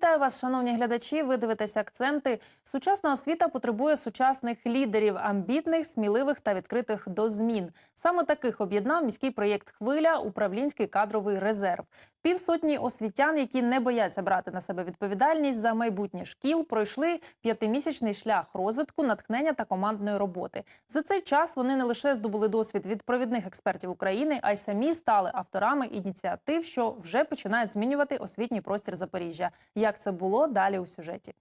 Вітаю вас, шановні глядачі. Ви дивитеся акценти. Сучасна освіта потребує сучасних лідерів, амбітних, сміливих та відкритих до змін. Саме таких об'єднав міський проєкт Хвиля, управлінський кадровий резерв. Півсотні освітян, які не бояться брати на себе відповідальність за майбутнє шкіл, пройшли п'ятимісячний шлях розвитку, натхнення та командної роботи. За цей час вони не лише здобули досвід від провідних експертів України, а й самі стали авторами ініціатив, що вже починають змінювати освітній простір Запоріжжя. Як це було далі у сюжеті?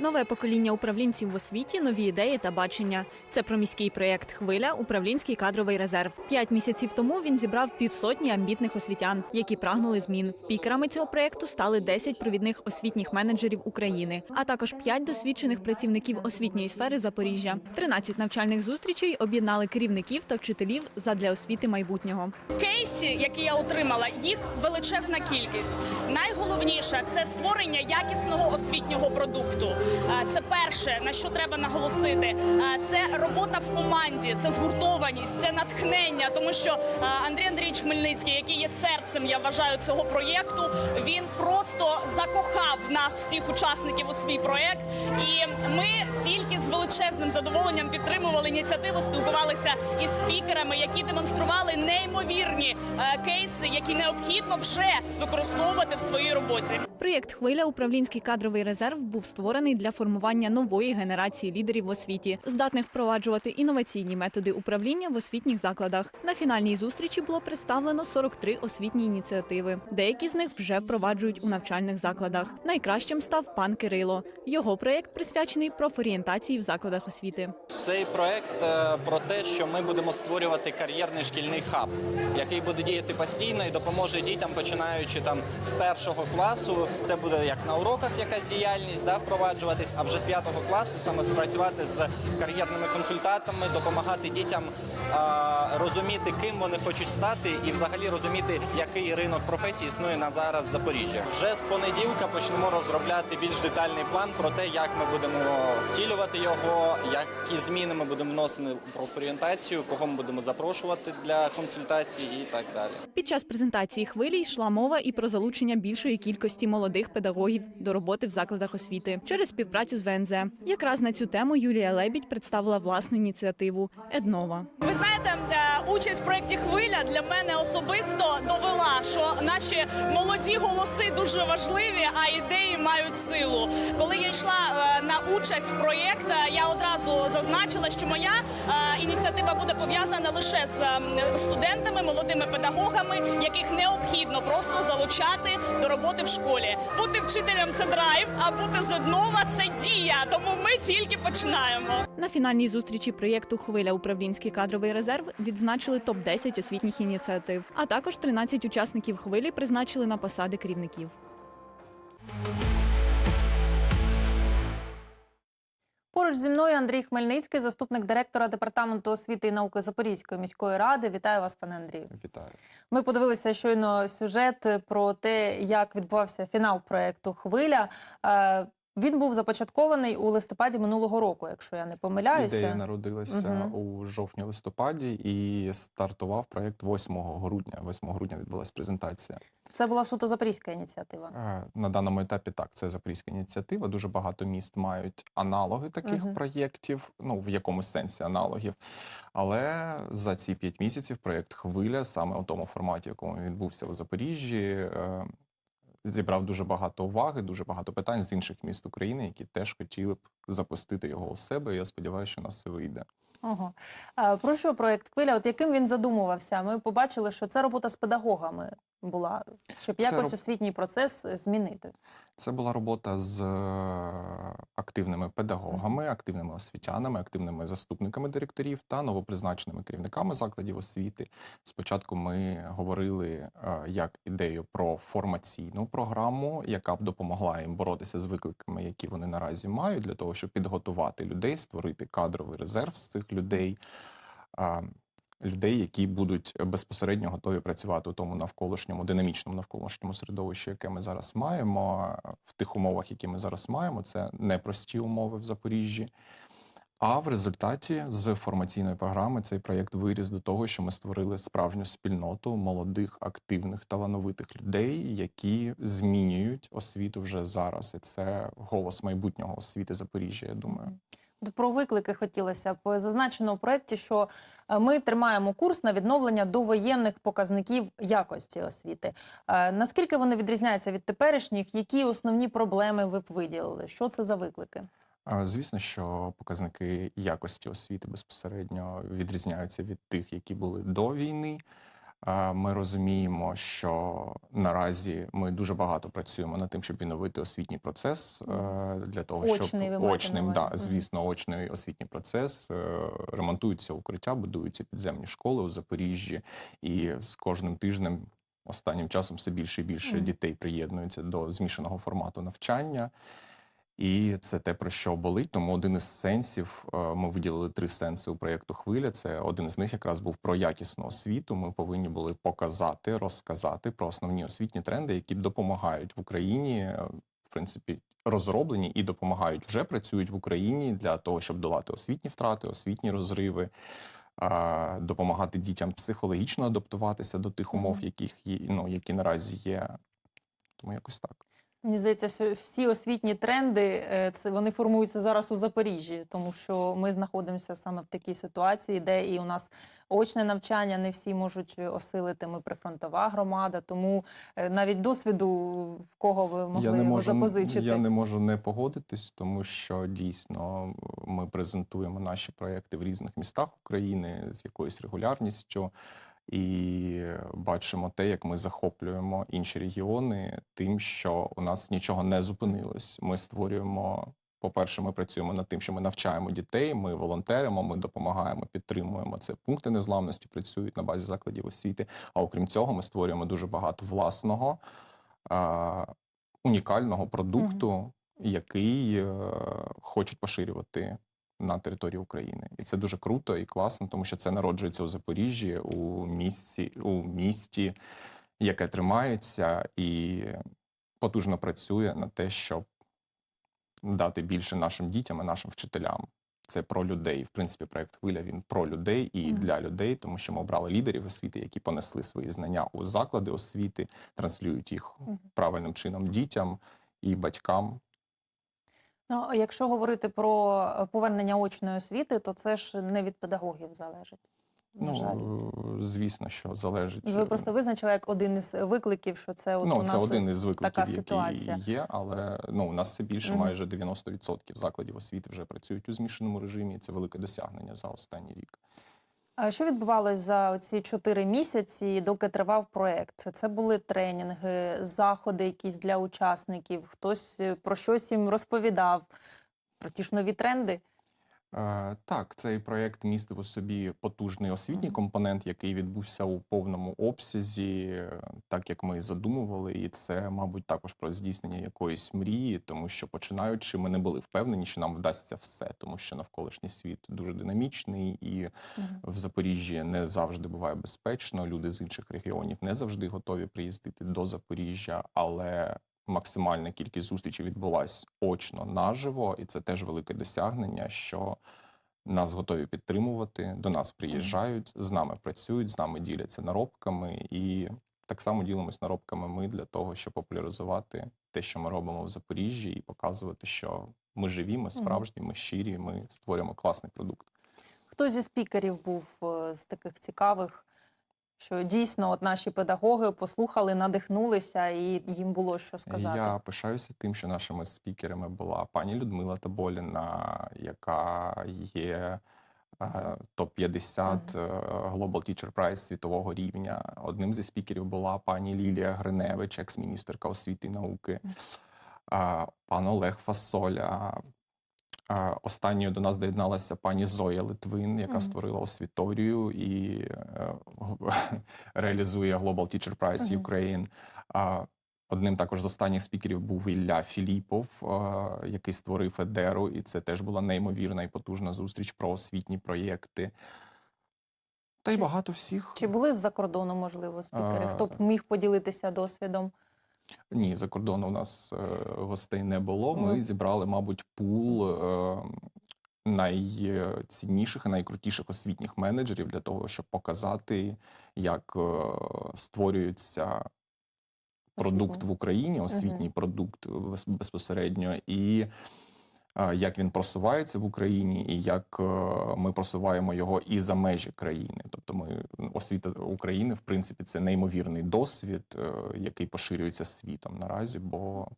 Нове покоління управлінців в освіті, нові ідеї та бачення. Це про міський проєкт Хвиля, управлінський кадровий резерв. П'ять місяців тому він зібрав півсотні амбітних освітян, які прагнули змін. Спікерами цього проєкту стали 10 провідних освітніх менеджерів України, а також 5 досвідчених працівників освітньої сфери Запоріжжя. 13 навчальних зустрічей об'єднали керівників та вчителів задля освіти майбутнього. кейсі, які я отримала, їх величезна кількість. Найголовніше це створення якісного освітнього продукту. Це перше, на що треба наголосити. Це робота в команді, це згуртованість, це натхнення. Тому що Андрій Андрійович Хмельницький, який є серцем, я вважаю, цього проєкту, він просто закохав нас, всіх учасників, у свій проєкт. І ми тільки з величезним задоволенням підтримували ініціативу, спілкувалися із спікерами, які демонстрували неймовірні кейси, які необхідно вже використовувати в своїй роботі. Проєкт Хвиля управлінський кадровий резерв був створений для формування нової генерації лідерів в освіті, здатних впроваджувати інноваційні методи управління в освітніх закладах. На фінальній зустрічі було представлено 43 освітні ініціативи. Деякі з них вже впроваджують у навчальних закладах. Найкращим став пан Кирило. Його проєкт присвячений профорієнтації в закладах освіти. Цей проект е, про те, що ми будемо створювати кар'єрний шкільний хаб, який буде діяти постійно і допоможе дітям, починаючи там з першого класу. Це буде як на уроках якась діяльність, да, впроваджуватись, а вже з п'ятого класу саме спрацювати з кар'єрними консультантами, допомагати дітям розуміти, ким вони хочуть стати, і взагалі розуміти, який ринок професій існує на зараз в Запоріжжі. Вже з понеділка почнемо розробляти більш детальний план про те, як ми будемо втілювати його, які зміни ми будемо вносити у профорієнтацію, кого ми будемо запрошувати для консультацій і так далі. Під час презентації хвилі йшла мова і про залучення більшої кількості молодих педагогів до роботи в закладах освіти через співпрацю з ВНЗ. Якраз на цю тему Юлія Лебідь представила власну ініціативу Еднова. Ви знаєте, е, участь в проєкті Хвиля для мене особисто довела, що наші молоді голоси дуже важливі, а ідеї мають силу. Коли я йшла е, на участь в проєкт, я одразу зазначила, що моя е, ініціатива буде пов'язана лише з е, студентами, молодими педагогами, яких необхідно просто залучати до роботи в школі. Бути вчителем це драйв, а бути з зеднова це дія. Тому ми тільки починаємо. На фінальній зустрічі проєкту Хвиля управлінський кадровий резерв відзначили топ 10 освітніх ініціатив. А також 13 учасників хвилі призначили на посади керівників. Поруч зі мною Андрій Хмельницький, заступник директора департаменту освіти і науки Запорізької міської ради. Вітаю вас, пане Андрію. Вітаю. Ми подивилися щойно сюжет про те, як відбувався фінал проекту Хвиля. Він був започаткований у листопаді минулого року, якщо я не помиляюся. Ідея народилася Мгм. у жовтні-листопаді і стартував проєкт 8 грудня. 8 грудня відбулася презентація. Це була суто запорізька ініціатива. Е, На даному етапі так, це запорізька ініціатива. Дуже багато міст мають аналоги таких Мгм. проєктів, ну в якомусь сенсі аналогів. Але за ці п'ять місяців проєкт Хвиля, саме у тому форматі, в якому він відбувся у Запоріжжі, е, зібрав дуже багато уваги, дуже багато питань з інших міст України, які теж хотіли б запустити його у себе. Я сподіваюся, що у нас це вийде. Ого. Про що проект Хвиля? От яким він задумувався? Ми побачили, що це робота з педагогами була, щоб Це якось роб- освітній процес е, змінити. Це була робота з е, активними педагогами, активними освітянами, активними заступниками директорів та новопризначеними керівниками закладів освіти. Спочатку ми говорили е, як ідею про формаційну програму, яка б допомогла їм боротися з викликами, які вони наразі мають, для того, щоб підготувати людей, створити кадровий резерв з цих людей. Людей, які будуть безпосередньо готові працювати у тому навколишньому динамічному навколишньому середовищі, яке ми зараз маємо, в тих умовах, які ми зараз маємо, це непрості умови в Запоріжжі. А в результаті з формаційної програми цей проєкт виріс до того, що ми створили справжню спільноту молодих, активних, талановитих людей, які змінюють освіту вже зараз. І це голос майбутнього освіти Запоріжжя. Я думаю. Про виклики хотілося б зазначено у проєкті, що е, ми тримаємо курс на відновлення довоєнних показників якості освіти. Е, Наскільки вони відрізняються від теперішніх? Які основні проблеми ви б виділили? Що це за виклики? Звісно, що показники якості освіти безпосередньо відрізняються від тих, які були до війни. Ми розуміємо, що наразі ми дуже багато працюємо над тим, щоб відновити освітній процес е, для того, Очний, щоб очним, да, звісно, очний освітній процес. Е, Ремонтуються укриття, будуються підземні школи у Запоріжжі, і з кожним тижнем. Останнім часом все більше і більше Мгм. дітей приєднуються до змішаного формату навчання. І це те, про що болить. Тому один із сенсів е, ми виділили три сенси у проєкту Хвиля. Це один з них якраз був про якісну освіту. Ми повинні були показати, розказати про основні освітні тренди, які допомагають в Україні, е, в принципі, розроблені і допомагають вже працюють в Україні для того, щоб долати освітні втрати, освітні розриви. Допомагати дітям психологічно адаптуватися до тих умов, яких є, ну, які наразі є. Тому якось так. Мені здається, що всі освітні тренди е, це вони формуються зараз у Запоріжжі, тому що ми знаходимося саме в такій ситуації, де і у нас очне навчання не всі можуть осилити. Ми прифронтова громада, тому е, навіть досвіду в кого ви могли я не можу, запозичити. Я не можу не погодитись, тому що дійсно ми презентуємо наші проекти в різних містах України з якоюсь регулярністю. І бачимо те, як ми захоплюємо інші регіони, тим, що у нас нічого не зупинилось. Ми створюємо. По-перше, ми працюємо над тим, що ми навчаємо дітей, ми волонтеримо, ми допомагаємо, підтримуємо це. Пункти незламності працюють на базі закладів освіти. А окрім цього, ми створюємо дуже багато власного а, унікального продукту, який е, хочуть поширювати на території України, і це дуже круто і класно, тому що це народжується у Запоріжжі, у місті, у місті, яке тримається і потужно працює на те, щоб дати більше нашим дітям і нашим вчителям. Це про людей. В принципі, проект хвиля він про людей і для людей, тому що ми обрали лідерів освіти, які понесли свої знання у заклади освіти, транслюють їх правильним чином дітям і батькам. Ну, якщо говорити про е, повернення очної освіти, то це ж не від педагогів залежить. На жаль. Ну, е, звісно, що залежить. Ви просто визначили як один із викликів, що це от у ну, нас це один із викликів, така який ситуація. є, але ну, у нас все більше, майже 90% закладів освіти вже працюють у змішаному режимі, і це велике досягнення за останній рік. Що відбувалось за ці чотири місяці, доки тривав проект? Це, це були тренінги, заходи якісь для учасників, хтось е, про щось їм розповідав, про ті ж нові тренди. Е, так, цей проєкт містив у собі потужний освітній компонент, який відбувся у повному обсязі, е, так як ми і задумували. І це, мабуть, також про здійснення якоїсь мрії, тому що починаючи, ми не були впевнені, що нам вдасться все, тому що навколишній світ дуже динамічний, і в Запоріжжі не завжди буває безпечно. Люди з інших регіонів не завжди готові приїздити до Запоріжжя, але максимальна кількість зустрічей відбулась очно наживо, і це теж велике досягнення, що нас готові підтримувати, до нас приїжджають, з нами працюють, з нами діляться наробками, і так само ділимось наробками ми для того, щоб популяризувати те, що ми робимо в Запоріжжі, і показувати, що ми живі, ми справжні, ми щирі, ми створюємо класний продукт. Хто зі спікерів був е, з таких цікавих, що дійсно от наші педагоги послухали, надихнулися, і їм було що сказати? Я пишаюся тим, що нашими спікерами була пані Людмила Таболіна, яка є е, топ-50 е, Global Teacher Prize світового рівня. Одним зі спікерів була пані Лілія Гриневич, екс-міністерка освіти і науки, пан Олег Фасоля. Останньою до нас доєдналася пані Зоя Литвин, яка Мгм. створила освіторію і е, реалізує Global Teacher Prize Мгм. Ukraine. А, Одним також з останніх спікерів був Ілля Філіпов, який створив Едеру, і це теж була неймовірна і потужна зустріч про освітні проєкти. Та й багато всіх. Чи були з-за кордону, можливо, спікери? А, Хто б міг поділитися досвідом? Ні, за кордону у нас е, гостей не було. Ми зібрали, мабуть, пул е, найцінніших і найкрутіших освітніх менеджерів для того, щоб показати, як е, створюється продукт в Україні, освітній продукт безпосередньо, і як він просувається в Україні, і як е, ми просуваємо його і за межі країни. Тобто, ми освіта України, в принципі, це неймовірний досвід, е, який поширюється світом наразі, бо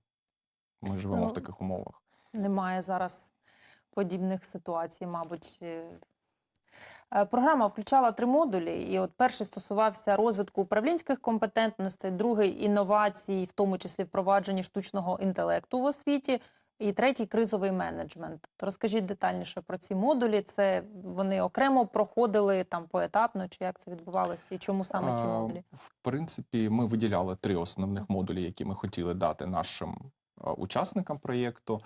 ми живемо Ну, в таких умовах. Немає зараз подібних ситуацій, мабуть. Е, е, Програма включала три модулі, і от перший стосувався розвитку управлінських компетентностей, другий інновацій, в тому числі впровадження штучного інтелекту в освіті, і третій кризовий менеджмент. То розкажіть детальніше про ці модулі. Це вони окремо проходили там поетапно, чи як це відбувалося, і чому саме ці А, модулі? В принципі, ми виділяли три основних модулі, які ми хотіли дати нашим е, учасникам проєкту.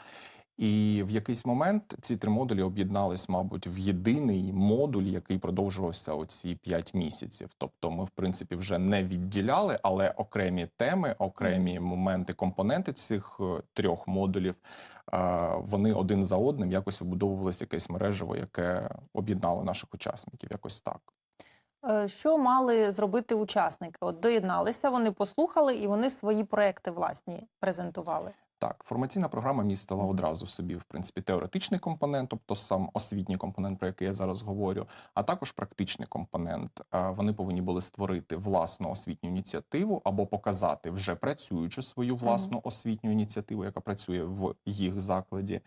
І в якийсь момент ці три модулі об'єднались, мабуть, в єдиний модуль, який продовжувався оці п'ять місяців. Тобто, ми, в принципі, вже не відділяли, але окремі теми, окремі моменти, компоненти цих е, трьох модулів, е, вони один за одним якось вибудовувалися якесь мережево, яке об'єднало наших учасників. Якось так. Е, Що мали зробити учасники? От доєдналися, вони послухали і вони свої проекти власні презентували. Так, формаційна програма містила одразу собі, в принципі, теоретичний компонент, тобто сам освітній компонент, про який я зараз говорю, а також практичний компонент. Е, Вони повинні були створити власну освітню ініціативу або показати вже працюючу свою власну освітню ініціативу, яка працює в їх закладі.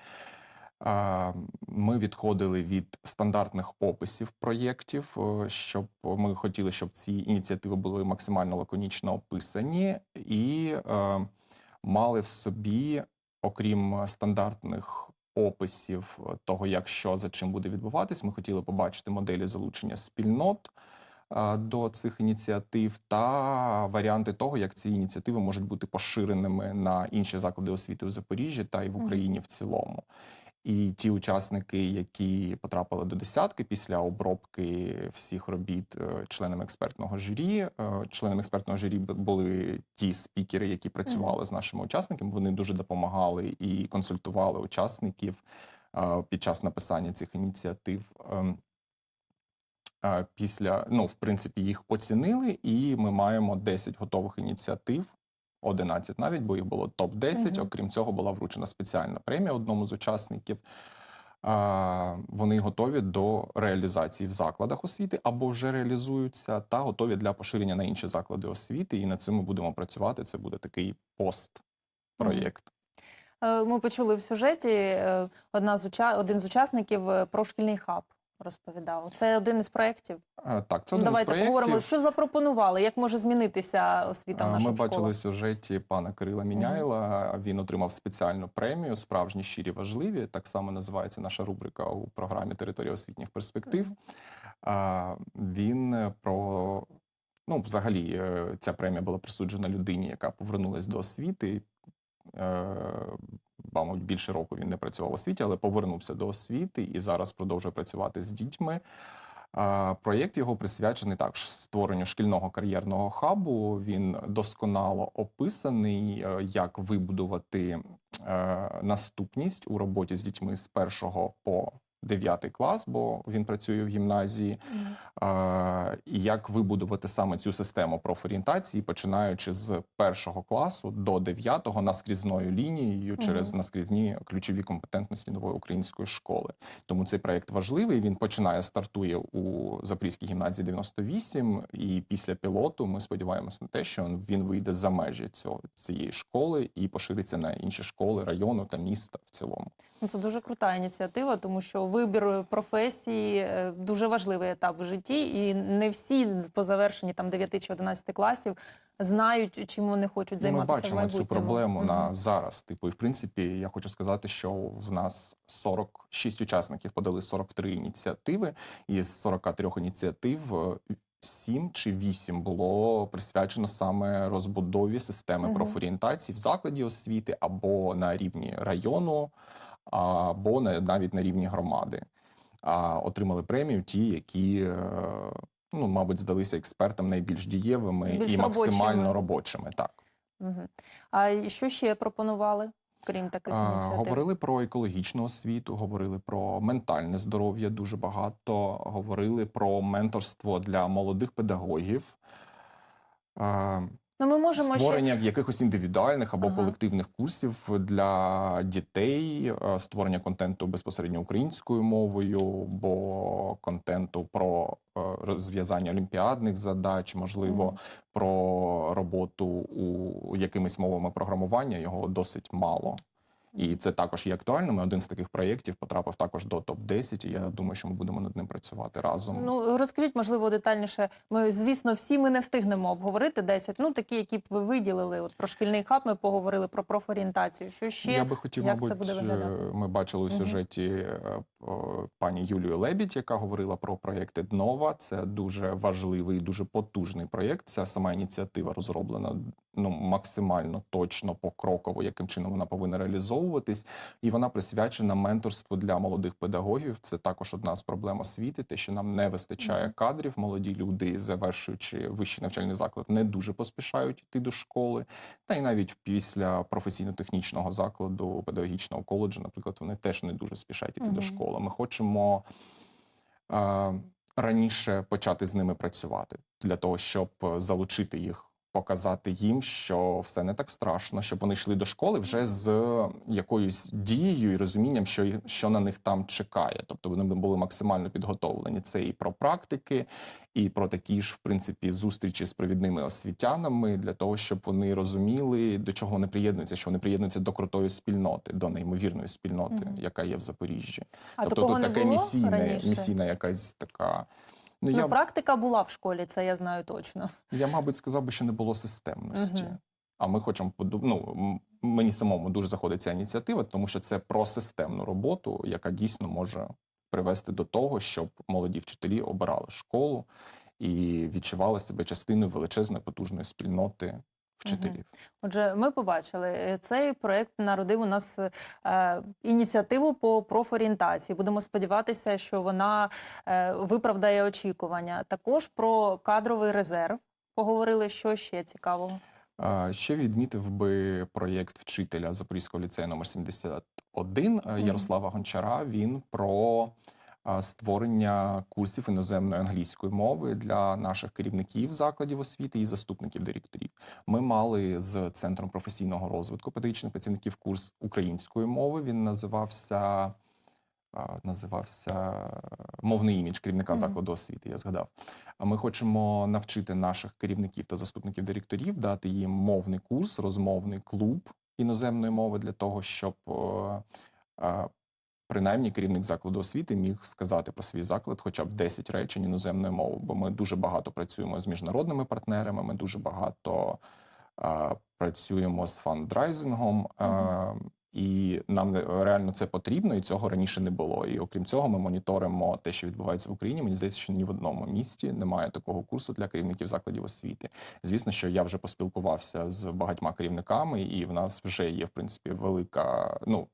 Е, Ми відходили від стандартних описів проєктів, е, щоб ми хотіли, щоб ці ініціативи були максимально лаконічно описані і мали в собі, окрім стандартних описів е, того, як що за чим буде відбуватись, ми хотіли побачити моделі залучення спільнот е, до цих ініціатив та варіанти того, як ці ініціативи можуть бути поширеними на інші заклади освіти у Запоріжжі та й в Україні в цілому. І ті учасники, які потрапили до десятки після обробки всіх робіт е, членами експертного журі, е, членами експертного журі були ті спікери, які працювали з нашими учасниками. Вони дуже допомагали і консультували учасників е, під час написання цих ініціатив. Ем, Після, ну, в принципі, їх оцінили, і ми маємо 10 готових ініціатив, 11 навіть, бо їх було топ-10. Мгм. Окрім цього, була вручена спеціальна премія одному з учасників. А, Вони готові до реалізації в закладах освіти або вже реалізуються, та готові для поширення на інші заклади освіти. І над цим ми будемо працювати. Це буде такий пост-проєкт. Е, Ми почули в сюжеті е, одна з уча... один з учасників е, про шкільний хаб розповідав. Це один із проєктів. Так, це Ну, один Давайте з проєктів. поговоримо, що запропонували, як може змінитися освіта в А, наших Ми бачили школах. сюжеті пана Кирила Міняйла. Він отримав спеціальну премію Справжні щирі важливі. Так само називається наша рубрика у програмі Територія освітніх перспектив. А, Він е, про ну, взагалі, е, ця премія була присуджена людині, яка повернулась до освіти. Мабуть, більше року він не працював в освіті, але повернувся до освіти і зараз продовжує працювати з дітьми. Проєкт його присвячений також створенню шкільного кар'єрного хабу. Він досконало описаний, е, як вибудувати е, наступність у роботі з дітьми з першого по дев'ятий клас, бо він працює в гімназії. Е, і як вибудувати саме цю систему профорієнтації, починаючи з першого класу до дев'ятого наскрізною лінією через наскрізні ключові компетентності нової української школи. Тому цей проект важливий. Він починає стартує у Запорізькій гімназії 98, і після пілоту ми сподіваємося на те, що він вийде за межі цього цієї школи і пошириться на інші школи району та міста в цілому. Ну, Це дуже крута ініціатива, тому що вибір професії е, дуже важливий етап в житті, і не всі по завершенні там 9 чи 11 класів знають, чим вони хочуть займатися Ми в бачимо цю майбутньому. проблему на зараз. Типу, і в принципі, я хочу сказати, що в нас 46 учасників подали 43 ініціативи, і з 43 ініціатив. е, 7 чи 8 було присвячено саме розбудові системи профорієнтації в закладі освіти або на рівні району, або на- навіть на рівні громади. А отримали премію ті, які, е, ну, мабуть, здалися експертам найбільш дієвими Більш і максимально робочими. робочими. Так. Мгм. А що ще пропонували? крім таких ініціатив? Говорили про екологічну освіту, говорили про ментальне здоров'я дуже багато, говорили про менторство для молодих педагогів. Ну, ми можемо ще Створення якихось індивідуальних або Ага. колективних курсів для дітей, е, створення контенту безпосередньо українською мовою, бо контенту про е, розв'язання олімпіадних задач, можливо, Мгм. про роботу у якимись мовами програмування його досить мало. І це також є актуальним. І Один з таких проєктів потрапив також до топ 10 і я думаю, що ми будемо над ним працювати разом. Ну розкажіть, можливо, детальніше. Ми, звісно, всі ми не встигнемо обговорити 10. Ну такі, які б ви виділили. От про шкільний хаб ми поговорили про профорієнтацію. Що ще Я би хотів, як це буде виглядати? е, ми бачили у сюжеті о, пані Юлію Лебідь, яка говорила про проєкти Днова. Це дуже важливий і дуже потужний проєкт. Ця сама ініціатива розроблена ну максимально точно покроково, яким чином вона повинна реалізовуватись, і вона присвячена менторству для молодих педагогів. Це також одна з проблем освіти, те, що нам не вистачає кадрів. Молоді люди, завершуючи вищий навчальний заклад, не дуже поспішають йти до школи. Та й навіть після професійно-технічного закладу, педагогічного коледжу, наприклад, вони теж не дуже спішать іти Мгм. до школи. Ми хочемо е, раніше почати з ними працювати для того, щоб залучити їх. Показати їм, що все не так страшно, щоб вони йшли до школи вже з якоюсь дією і розумінням, що, що на них там чекає. Тобто вони були максимально підготовлені. Це і про практики, і про такі ж, в принципі, зустрічі з провідними освітянами для того, щоб вони розуміли, до чого вони приєднуються, що вони приєднуються до крутої спільноти, до неймовірної спільноти, Мгм. яка є в Запоріжжі. А тобто тут таке місійне, місійна якась така. Ну, Ну, я, практика була в школі, це я знаю точно. я, мабуть, сказав би, що не було системності. Угу. А ми хочемо ну, мені самому дуже заходить ця ініціатива, тому що це про системну роботу, яка дійсно може привести до того, щоб молоді вчителі обирали школу і відчували себе частиною величезної потужної спільноти вчителів. Отже, ми побачили, е, цей проект народив у нас е, ініціативу по профорієнтації. Будемо сподіватися, що вона е, виправдає очікування. Також про кадровий резерв поговорили, що ще цікавого. Ще відмітив би проєкт вчителя Запорізького ліцею номер 71 е, Ярослава Гончара. Він про створення курсів іноземної англійської мови для наших керівників закладів освіти і заступників директорів. Ми мали з центром професійного розвитку педагогічних працівників курс української мови. Він називався. Називався мовний імідж керівника закладу освіти. Я згадав. Ми хочемо навчити наших керівників та заступників директорів, дати їм мовний курс, розмовний клуб іноземної мови для того, щоб принаймні керівник закладу освіти міг сказати про свій заклад хоча б 10 речень іноземною мовою. Бо ми дуже багато працюємо з міжнародними партнерами. Ми дуже багато е, працюємо з фандрайзингом. е, І нам реально це потрібно, і цього раніше не було. І окрім цього, ми моніторимо те, що відбувається в Україні. Мені здається, що ні в одному місті немає такого курсу для керівників закладів освіти. Звісно, що я вже поспілкувався з багатьма керівниками, і в нас вже є в принципі велика. Ну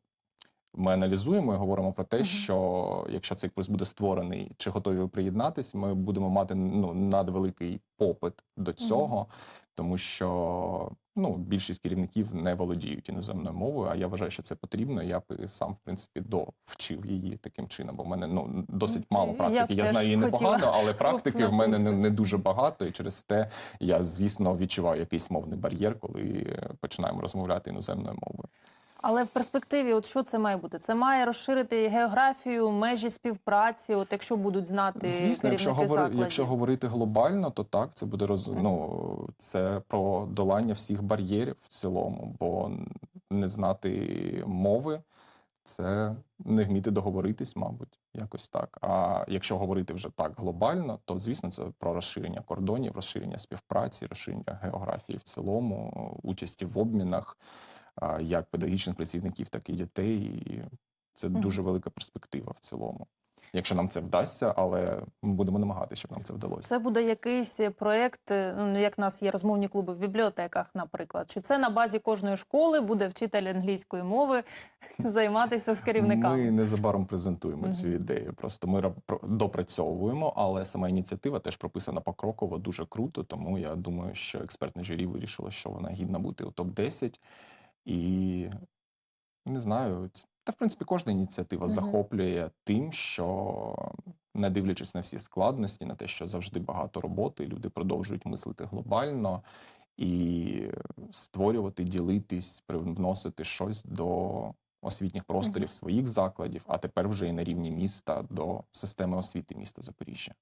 ми аналізуємо і говоримо про те, що якщо цей курс буде створений, чи готові приєднатись, ми будемо мати ну надвеликий попит до цього, тому що ну більшість керівників не володіють іноземною мовою. А я вважаю, що це потрібно. Я б сам в принципі довчив її таким чином. Бо в мене ну досить мало практики. Я, теж знаю її непогано, але практики в мене не, не дуже багато, і через те я, звісно, відчуваю якийсь мовний бар'єр, коли починаємо розмовляти іноземною мовою. Але в перспективі, от що це має бути? Це має розширити географію, межі співпраці. От якщо будуть знати Звісно, якщо, керівники якщо говорити глобально, то так це буде роз... Ну, це про долання всіх бар'єрів в цілому, бо не знати мови це не вміти договоритись, мабуть, якось так. А якщо говорити вже так глобально, то звісно це про розширення кордонів, розширення співпраці, розширення географії в цілому, участі в обмінах як педагогічних працівників, так і дітей. І це дуже велика перспектива в цілому. Якщо нам це вдасться, але ми будемо намагатися, щоб нам це вдалося. Це буде якийсь проєкт, е, ну як в нас є розмовні клуби в бібліотеках, наприклад. Чи це на базі кожної школи буде вчитель англійської мови займатися з керівниками? Ми незабаром презентуємо цю ідею. Просто ми допрацьовуємо, але сама ініціатива теж прописана покроково, дуже круто. Тому я думаю, що експертне журі вирішило, що вона гідна бути у топ 10 і Не знаю. Та, в принципі, кожна ініціатива захоплює тим, що не дивлячись на всі складності, на те, що завжди багато роботи, люди продовжують мислити глобально і створювати, ділитись, привносити щось до освітніх просторів своїх закладів, а тепер вже і на рівні міста до системи освіти міста Запоріжжя.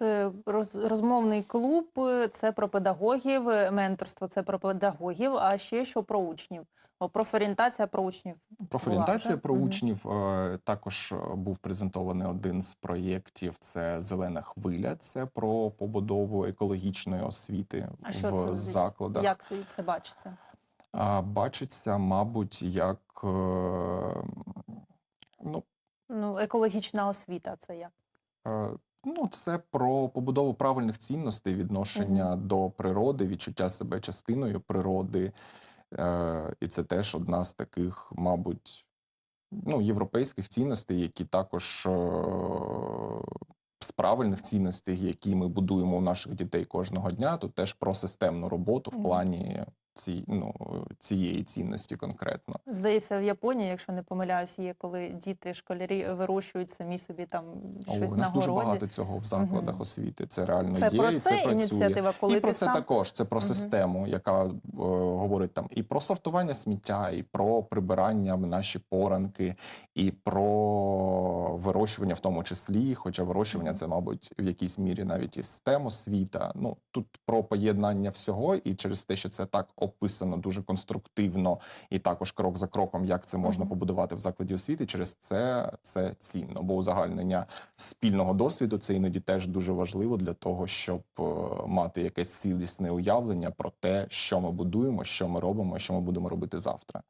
Е, роз, розмовний клуб е, це про педагогів, е, менторство це про педагогів, а ще що про учнів. Профорієнтація про учнів. Профорієнтація про учнів також був презентований один з проєктів. Це зелена хвиля. Це про побудову екологічної освіти А що в це закладах. Як це бачиться? Бачиться, мабуть, як ну, Ну, екологічна освіта це як? Ну, це про побудову правильних цінностей, відношення до природи, відчуття себе частиною природи. Е, І це теж одна з таких, мабуть, ну, європейських цінностей, які також е, з правильних цінностей, які ми будуємо у наших дітей кожного дня. Тут теж про системну роботу в плані ці, ну, цієї цінності конкретно. Здається, в Японії, якщо не помиляюсь, є коли діти, школярі вирощують самі собі там О, щось у на дуже городі. багато цього в закладах Мгм. освіти. Це реально Це є про і це, працює. ініціатива, коли і про ти це сам? також. Це про Мгм. систему, яка е, говорить там і про сортування сміття, і про прибирання в наші поранки, і про вирощування в тому числі. Хоча вирощування це, мабуть, в якійсь мірі навіть і STEM освіта. Ну тут про поєднання всього, і через те, що це так описано дуже конструктивно, і також крок за кроком, як це можна побудувати в закладі освіти. Через це це цінно, бо узагальнення спільного досвіду це іноді теж дуже важливо для того, щоб е, мати якесь цілісне уявлення про те, що ми будуємо, що ми робимо, що ми будемо робити завтра.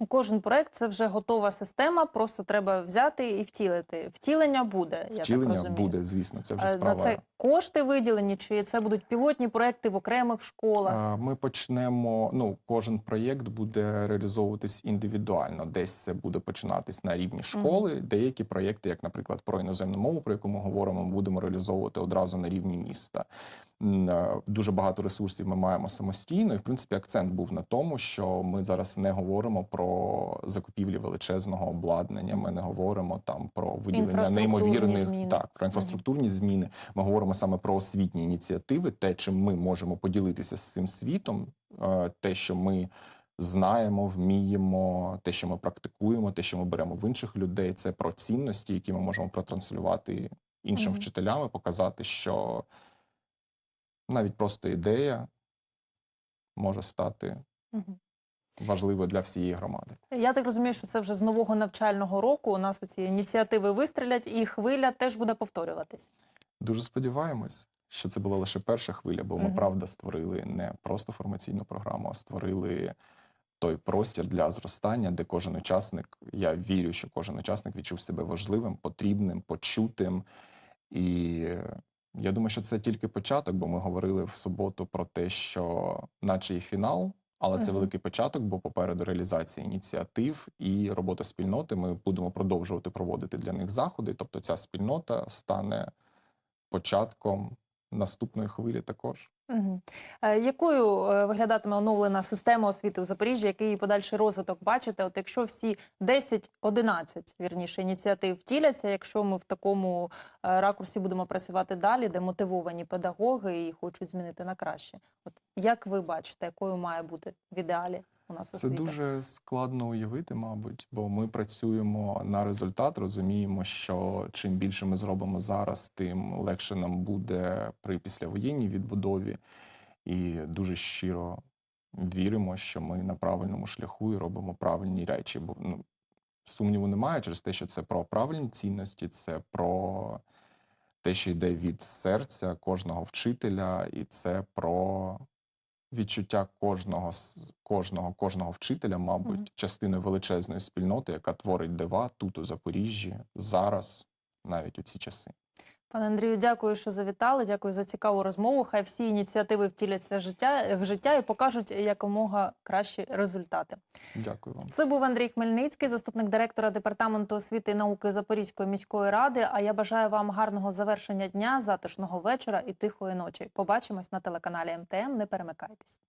Ну, Кожен проект це вже готова система, просто треба взяти і втілити. Втілення буде. Я так Втілення розумію. буде, звісно, це вже Е, справа. На це кошти виділені, чи це будуть пілотні проекти в окремих школах? Е, Ми почнемо. Ну, кожен проєкт буде реалізовуватись індивідуально. Десь це буде починатись на рівні школи. Деякі проєкти, як, наприклад, про іноземну мову, про яку ми говоримо, ми будемо реалізовувати одразу на рівні міста. Е, Дуже багато ресурсів ми маємо самостійно, і в принципі акцент був на тому, що ми зараз не говоримо про закупівлі величезного обладнання. Ми не говоримо там про виділення неймовірних зміни. так про інфраструктурні зміни. Ми говоримо саме про освітні ініціативи, те, чим ми можемо поділитися з цим світом, е, те, що ми знаємо, вміємо, те, що ми практикуємо, те, що ми беремо в інших людей, це про цінності, які ми можемо протранслювати іншим Мгм. вчителям і показати, що навіть просто ідея може стати Мгм. важливою для всієї громади. Я так розумію, що це вже з нового навчального року. У нас оці ініціативи вистрілять, і хвиля теж буде повторюватись. Дуже сподіваємось, що це була лише перша хвиля, бо ми правда створили не просто формаційну програму, а створили той простір для зростання, де кожен учасник, я вірю, що кожен учасник відчув себе важливим, потрібним, почутим. І я думаю, що це тільки початок, бо ми говорили в суботу про те, що наче і фінал. Але це великий початок, бо попереду реалізація ініціатив і робота спільноти. Ми будемо продовжувати проводити для них заходи. Тобто, ця спільнота стане початком наступної хвилі також. Угу. Якою е, виглядатиме оновлена система освіти у Запоріжжі? Який подальший розвиток бачите? От якщо всі 10-11, вірніше, ініціатив втіляться, якщо ми в такому е, ракурсі будемо працювати далі, де мотивовані педагоги і хочуть змінити на краще. От як ви бачите, якою має бути в ідеалі у нас Це дуже складно уявити, мабуть, бо ми працюємо на результат, розуміємо, що чим більше ми зробимо зараз, тим легше нам буде при післявоєнній відбудові. І дуже щиро віримо, що ми на правильному шляху і робимо правильні речі. Бо ну, сумніву немає через те, що це про правильні цінності, це про те, що йде від серця кожного вчителя, і це про відчуття кожного кожного, кожного вчителя, мабуть, Мгм. частиною величезної спільноти, яка творить дива тут у Запоріжжі зараз, навіть у ці часи. Пане Андрію, дякую, що завітали. Дякую за цікаву розмову. Хай всі ініціативи втіляться життя в життя і покажуть якомога кращі результати. Дякую вам. Це був Андрій Хмельницький, заступник директора департаменту освіти і науки Запорізької міської ради. А я бажаю вам гарного завершення дня, затишного вечора і тихої ночі. Побачимось на телеканалі МТМ. Не перемикайтесь.